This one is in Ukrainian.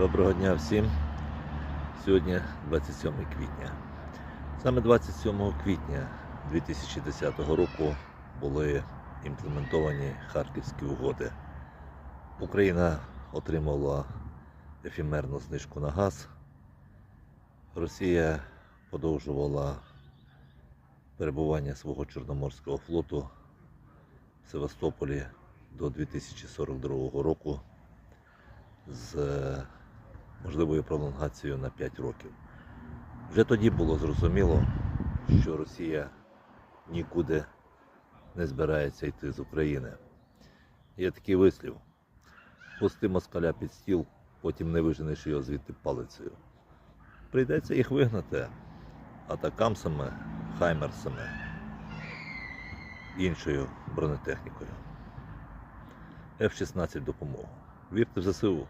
Доброго дня всім. Сьогодні 27 квітня. Саме 27 квітня 2010 року були імплементовані Харківські угоди. Україна отримала ефемерну знижку на газ. Росія подовжувала перебування свого Чорноморського флоту в Севастополі до 2042 року з можливою пролонгацією на 5 років. Вже тоді було зрозуміло, що Росія нікуди не збирається йти з України. Є такий вислів: пусти москаля під стіл, потім не виженеш його звідти палицею. Прийдеться їх вигнати атакамсами, хаймерсами, іншою бронетехнікою. F-16 допомогу. Вірте в ЗСУ.